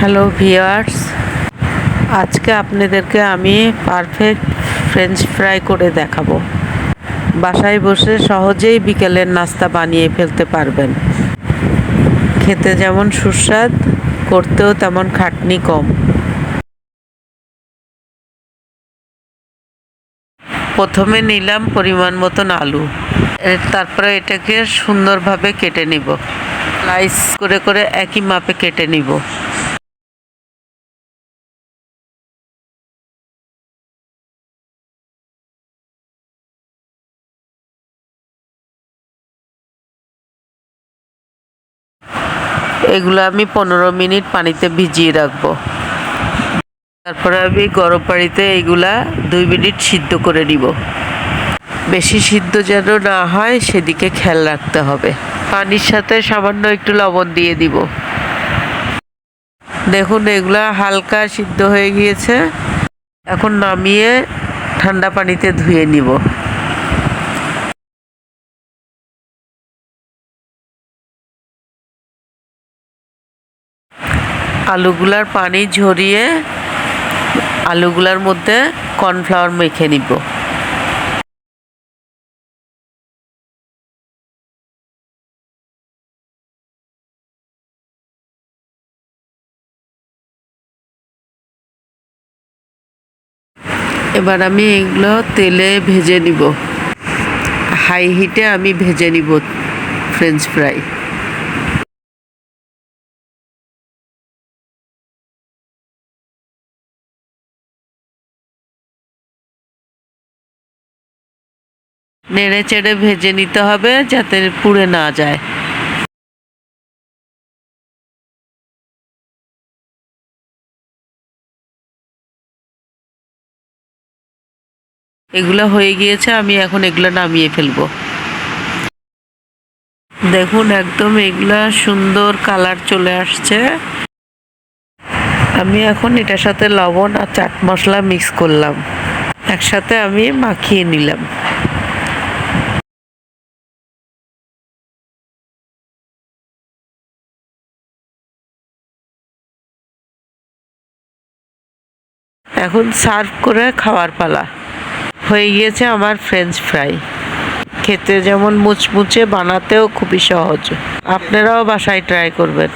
Hello viewers আজকে আপনাদেরকে আমি পারফেক্ট ফ্রেঞ্চ ফ্রাই করে দেখাবো। বাসায় বসে সহজেই বিকেলের নাস্তা বানিয়ে ফেলতে পারবেন। খেতে যেমন সুস্বাদ, করতেও তেমন খাটনি কম। প্রথমে নিলাম পরিমাণ মতন আলু। তারপরে এটাকে সুন্দরভাবে কেটে নিব। স্লাইস করে করে একই মাপে কেটে নিব। এগুলো আমি পনেরো মিনিট পানিতে ভিজিয়ে রাখব। তারপরে আমি গরম পানিতে এইগুলা দুই মিনিট সিদ্ধ করে নিব। বেশি সিদ্ধ যেন না হয়, সেদিকে খেয়াল রাখতে হবে। পানির সাথে সামান্য একটু লবণ দিয়ে দিব। দেখুন, এগুলা হালকা সিদ্ধ হয়ে গিয়েছে। এখন নামিয়ে ঠান্ডা পানিতে ধুয়ে নিব। আলুগুলার পানি ঝরিয়ে আলুগুলার মধ্যে কর্নফ্লাওয়ার মেখে নিব। এবার আমি এগুলো তেলে ভেজে নিব। হাই হিটে আমি ভেজে নিব ফ্রেঞ্চ ফ্রাই। নেড়ে চেড়ে ভেজে নিতে হবে যাতে পুড়ে না যায়। এগুলো হয়ে গিয়েছে, আমি এখন এগুলো নামিয়ে ফেলব। দেখুন, একদম এগুলা সুন্দর কালার চলে আসছে। আমি এখন এটার সাথে লবণ আর চাট মশলা মিক্স করলাম। একসাথে আমি মাখিয়ে নিলাম। এখন সার্ভ করে খাওয়ার পালা। হয়ে গিয়েছে আমার ফ্রেঞ্চ ফ্রাই খেতে যেমন মুচমুচে, বানাতেও খুবই সহজ। আপনারাও বাসায় ট্রাই করবেন।